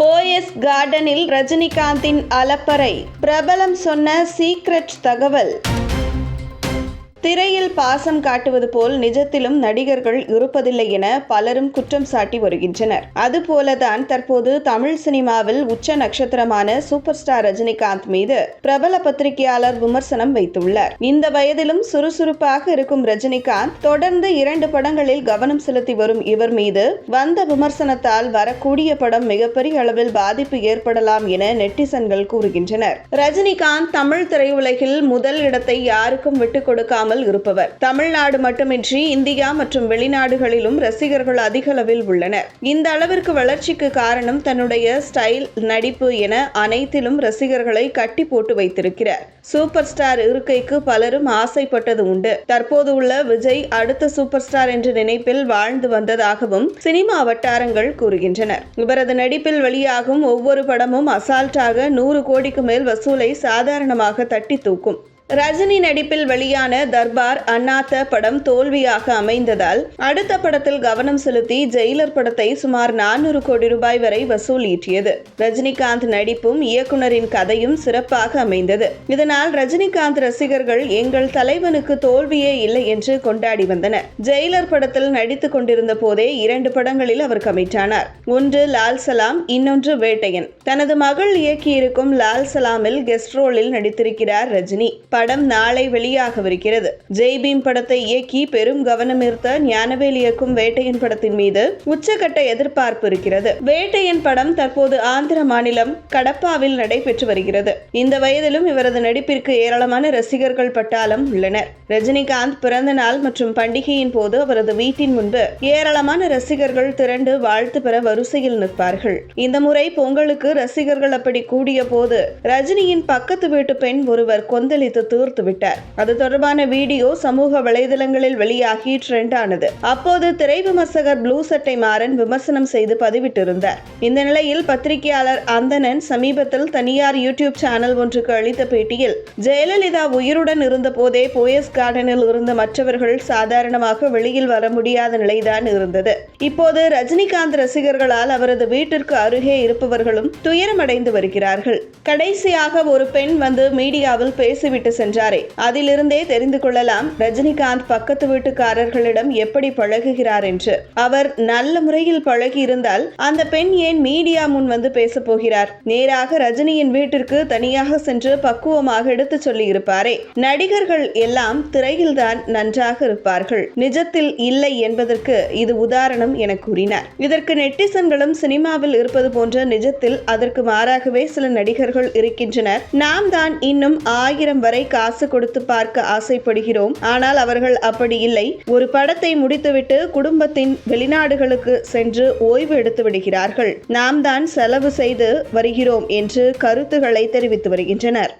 போயஸ் கார்டனில் ரஜினிகாந்தின் அலப்பறை. பிரபலம் சொன்ன சீக்ரெட் தகவல். திரையில் பாசம் காட்டுவது போல் நிஜத்திலும் நடிகர்கள் இருப்பதில்லை என பலரும் குற்றம் சாட்டி வருகின்றனர். அதுபோலதான் தற்போது தமிழ் சினிமாவில் உச்ச நட்சத்திரமான சூப்பர் ஸ்டார் ரஜினிகாந்த் மீது பிரபல பத்திரிகையாளர் விமர்சனம் வைத்துள்ளார். இந்த வயதிலும் சுறுசுறுப்பாக இருக்கும் ரஜினிகாந்த் தொடர்ந்து இரண்டு படங்களில் கவனம் செலுத்தி வரும் இவர் மீது வந்த விமர்சனத்தால் வரக்கூடிய படம் மிகப்பெரிய அளவில் பாதிப்பு ஏற்படலாம் என நெட்டிசன்கள் கூறுகின்றனர். ரஜினிகாந்த் தமிழ் திரையுலகில் முதல் இடத்தை யாருக்கும் விட்டுக் கொடுக்காமல் இருப்பவர். தமிழ்நாடு மட்டுமின்றி இந்தியா மற்றும் வெளிநாடுகளிலும் ரசிகர்கள் அதிக அளவில் உள்ளனர். இந்த அளவிற்கு வளர்ச்சிக்கு காரணம் தன்னுடைய ஸ்டைல் நடிப்பு என அனைத்திலும் ரசிகர்களை கட்டி போட்டு வைத்திருக்கிறார். சூப்பர் ஸ்டார் இருக்கைக்கு பலரும் ஆசைப்பட்டது உண்டு. தற்போது உள்ள விஜய் அடுத்த சூப்பர் ஸ்டார் என்ற நினைப்பில் வாழ்ந்து வந்ததாகவும் சினிமா வட்டாரங்கள் கூறுகின்றனர். இவரது நடிப்பில் வெளியாகும் ஒவ்வொரு படமும் அசால்ட்டாக நூறு கோடிக்கு மேல் வசூலை சாதாரணமாக தட்டி தூக்கும். ரஜினி நடிப்பில் வெளியான தர்பார் அண்ணாத்த படம் தோல்வியாக அமைந்ததால் அடுத்த படத்தில் கவனம் செலுத்தி ஜெயிலர் படத்தை சுமார் நானூறு கோடி ரூபாய் வரை வசூல் ஈட்டியது ரஜினிகாந்த் நடிப்பும் இயக்குனரின் கதையும் சிறப்பாக அமைந்தது. இதனால் ரஜினிகாந்த் ரசிகர்கள் எங்கள் தலைவனுக்கு தோல்வியே இல்லை என்று கொண்டாடி வந்தனர். ஜெயிலர் படத்தில் நடித்துக் கொண்டிருந்த போதே இரண்டு படங்களில் அவர் கமிட்டானார். ஒன்று லால் சலாம் இன்னொன்று வேட்டையன். தனது மகள் இயக்கியிருக்கும் லால் சலாமில் கெஸ்ட் ரோலில் நடித்திருக்கிறார் ரஜினி. படம் நாளை வெளியாகவிருக்கிறது. ஜெய்பீம் படத்தை இயக்கி பெரும் கவனம் ஈர்த்த ஞானவேல் இயக்கும் வேட்டையன் படத்தின் மீது உச்சகட்ட எதிர்பார்ப்பு இருக்கிறது. வேட்டையன் படம் தற்போது ஆந்திர மாநிலம் கடப்பாவில் நடைபெற்று வருகிறது. இந்த வயதிலும் இவரது நடிப்பிற்கு ஏராளமான ரசிகர்கள் பட்டாளம் உள்ளனர். ரஜினிகாந்த் பிறந்த நாள் மற்றும் பண்டிகையின் போது அவரது வீட்டின் முன்பு ஏராளமான ரசிகர்கள் திரண்டு வாழ்த்து பெற வரிசையில் நிற்பார்கள். இந்த முறை பொங்கலுக்கு ரசிகர்கள் அப்படி கூடிய போது ரஜினியின் பக்கத்து வீட்டு பெண் ஒருவர் கொந்தளித்து தீர்த்து விட்டார். அது தொடர்பான வீடியோ சமூக வலைதளங்களில் வெளியாகி ட்ரெண்ட் ஆனது. அப்போது திரை விமர்சகர் ப்ளூ சட்டை மாறன் விமர்சனம் செய்து பதிவிட்டிருந்தார். இந்த நிலையில் பத்திரிகையாளர் அந்தனன் சமீபத்தில் தனியார் யூடியூப் சேனல் ஒன்றுக்கு அளித்த பேட்டியில் ஜெயலலிதா உயிருடன் இருந்த போதே போயஸ் கார்டனில் இருந்த மற்றவர்கள் சாதாரணமாக வெளியில் வர முடியாத நிலைதான் இருந்தது. இப்போது ரஜினிகாந்த் ரசிகர்களால் அவரது வீட்டிற்கு அருகே இருப்பவர்களும் துயரமடைந்து வருகிறார்கள். கடைசியாக ஒரு பெண் வந்து மீடியாவில் பேசிவிட்டு சென்றாரே. அதிலிருந்தே தெரிந்து கொள்ளலாம் ரஜினிகாந்த் பக்கத்து வீட்டுக்காரர்களிடம் எப்படி பழகுகிறார் என்று. அவர் நல்ல முறையில் பழகி இருந்தால் அந்த பெண் ஏன் மீடியா முன் வந்து பேச போகிறார்? நேராக ரஜினியின் வீட்டிற்கு தனியாக சென்று பக்குவமாக எடுத்து சொல்லி இருப்பாரே நடிகர்கள் எல்லாம் திரையில்தான் நன்றாக இருப்பார்கள். நிஜத்தில் இல்லை என்பதற்கு இது உதாரணம் என கூறினார். இதற்கு நெட்டிசன்களும் சினிமாவில் இருப்பது போன்ற நிஜத்தில் அதற்கு மாறாகவே சில நடிகர்கள் இருக்கின்றனர். நாம் தான் இன்னும் ஆயிரம் வரை வரை காசு கொடுத்து பார்க்க ஆசைப்படுகிறோம். ஆனால் அவர்கள் அப்படி இல்லை. ஒரு படத்தை முடித்துவிட்டு குடும்பத்தின் வெளிநாடுகளுக்கு சென்று ஓய்வு எடுத்து விடுகிறார்கள். நாம் தான் செலவு செய்து வருகிறோம் என்று கருத்துக்களை தெரிவித்து வருகின்றனர்.